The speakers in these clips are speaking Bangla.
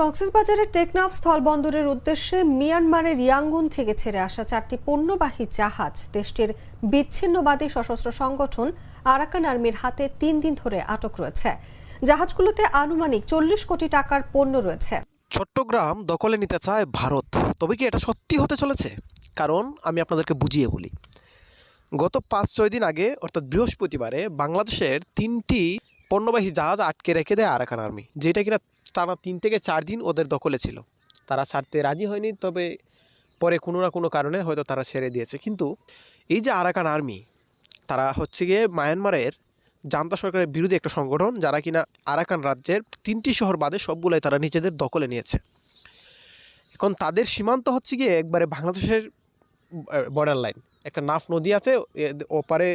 কক্সবাজারের টেকনাফ স্থলবন্দরের উদ্দেশ্যে মিয়ানমারের ইয়াঙ্গুন থেকে ছেড়ে আসা চারটি পণ্যবাহী জাহাজ, দেশটির বিচ্ছিন্নবাদী সশস্ত্র সংগঠন আরাকান আর্মির হাতে তিন দিন ধরে আটক রয়েছে। জাহাজগুলোতে আনুমানিক চল্লিশ কোটি টাকার পণ্য রয়েছে। চট্টগ্রাম দখলে নিতে চায় ভারত। তবে কি এটা সত্যি হতে চলেছে? কারণ আমি আপনাদেরকে বুঝিয়ে বলি। গত পাঁচ ছয় দিন আগে, অর্থাৎ বৃহস্পতিবারে, বাংলাদেশের তিনটি পণ্যবাহী জাহাজ আটকে রেখে দেয় আরাকান আর্মি, যেটা কিনা টানা তিন থেকে চার দিন ওদের দখলে ছিল। তারা ছাড়তে রাজি হয়নি, তবে পরে কোনো না কোনো কারণে হয়তো তারা ছেড়ে দিয়েছে। কিন্তু এই যে আরাকান আর্মি, তারা হচ্ছে গিয়ে মায়ানমারের জান্তা সরকারের বিরুদ্ধে একটা সংগঠন, যারা কিনা আরাকান রাজ্যের তিনটি শহর বাদে সবগুলোই তারা নিজেদের দখলে নিয়েছে। এখন তাদের সীমান্ত হচ্ছে গিয়ে একবারে বাংলাদেশের বর্ডার লাইন, একটা নাফ নদী আছে ওপারে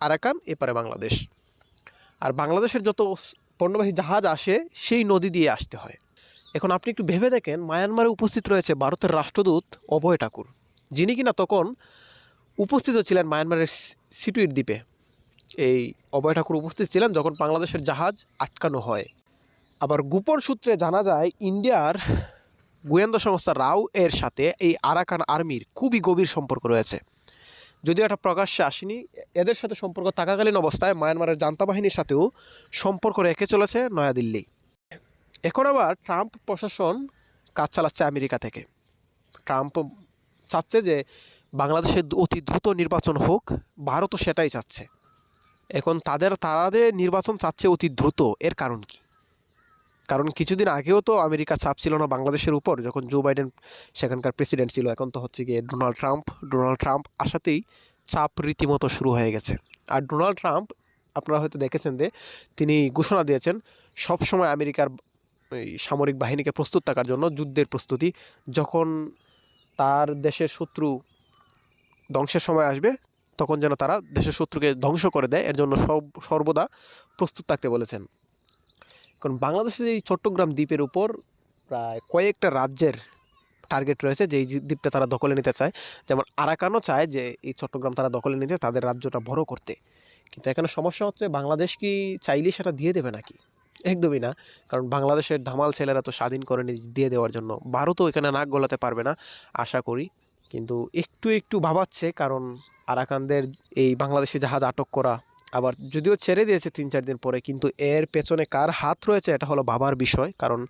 আরাকান এপারে বাংলাদেশ। আর বাংলাদেশের যত পণ্যবাহী জাহাজ আসে, সেই নদী দিয়ে আসতে হয়। এখন আপনি একটু ভেবে দেখেন, মায়ানমারে উপস্থিত রয়েছে ভারতের রাষ্ট্রদূত অভয় ঠাকুর, যিনি কিনা তখন উপস্থিত ছিলেন মায়ানমারের সিটুইট দ্বীপে। এই অভয় ঠাকুর উপস্থিত ছিলেন যখন বাংলাদেশের জাহাজ আটকানো হয়। আবার গোপন সূত্রে জানা যায়, ইন্ডিয়ার গোয়েন্দা সংস্থা রাও এর সাথে এই আরাকান আর্মির খুবই গভীর সম্পর্ক রয়েছে। যদিও এটা প্রকাশ্যে আসেনি, এদের সাথে সম্পর্ক থাকাকালীন অবস্থায় মায়ানমারের জান্তা বাহিনীর সাথেও সম্পর্ক রেখে চলেছে নয়াদিল্লি। এখন আবার ট্রাম্প প্রশাসন কাজ চালাচ্ছে আমেরিকা থেকে। ট্রাম্প চাচ্ছে যে বাংলাদেশে অতি দ্রুত নির্বাচন হোক, ভারতও সেটাই চাচ্ছে। এখন তাদের, তারাদের নির্বাচন চাচ্ছে অতি দ্রুত, এর কারণ কি? কারণ কিছুদিন আগেও তো আমেরিকা চাপ ছিল না বাংলাদেশের উপর, যখন জো বাইডেন সেখানকার প্রেসিডেন্ট ছিল, এখন তো হচ্ছে গিয়ে ডোনাল্ড ট্রাম্প ডোনাল্ড ট্রাম্প আসাতেই চাপ রীতিমতো শুরু হয়ে গেছে। আর ডোনাল্ড ট্রাম্প, আপনারা হয়তো দেখেছেন যে তিনি ঘোষণা দিয়েছেন সব সময় আমেরিকার সামরিক বাহিনীকে প্রস্তুত থাকার জন্য যুদ্ধের প্রস্তুতি, যখন তার দেশের শত্রু ধ্বংসের সময় আসবে, তখন যেন তারা দেশের শত্রুকে ধ্বংস করে দেয়, এর জন্য সব, সর্বদা প্রস্তুত থাকতে বলেছেন। কারণ বাংলাদেশের এই চট্টগ্রাম দ্বীপের উপর প্রায় কয়েকটা রাজ্যের টার্গেট রয়েছে যে এই দ্বীপটা তারা দখলে নিতে চায়। যেমন আরাকানও চায় যে এই চট্টগ্রাম তারা দখলে নিতে, তাদের রাজ্যটা বড় করতে। কিন্তু এখানে সমস্যা হচ্ছে বাংলাদেশ কি চাইলেই সেটা দিয়ে দেবে নাকি? একদমই না। কারণ বাংলাদেশের ধামাল ছেলেরা তো স্বাধীন করে দিয়ে দেওয়ার জন্য। ভারতও এখানে নাক গলাতে পারবে না, আশা করি। কিন্তু একটু একটু ভাবাচ্ছে, কারণ আরাকানদের এই বাংলাদেশি জাহাজ আটক করা আবার যদিও ছেড়ে দিয়েছে তিন চার দিন পরে, কিন্তু এর পেছনে কার হাত রয়েছে এটা হলো ভাবার বিষয়। কারণ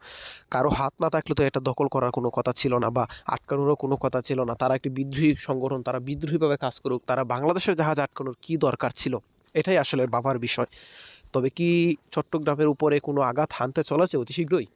কারও হাত না থাকলে তো এটা দখল করার কোনো কথা ছিল না বা আটকানোরও কোনো কথা ছিল না। তারা একটি বিদ্রোহী সংগঠন, তারা বিদ্রোহীভাবে কাজ করুক, তারা বাংলাদেশের জাহাজ আটকানোর কী দরকার ছিল? এটাই আসলে ভাবার বিষয়। তবে কি চট্টগ্রামের উপরে কোনো আঘাত হানতে চলেছে অতি শীঘ্রই?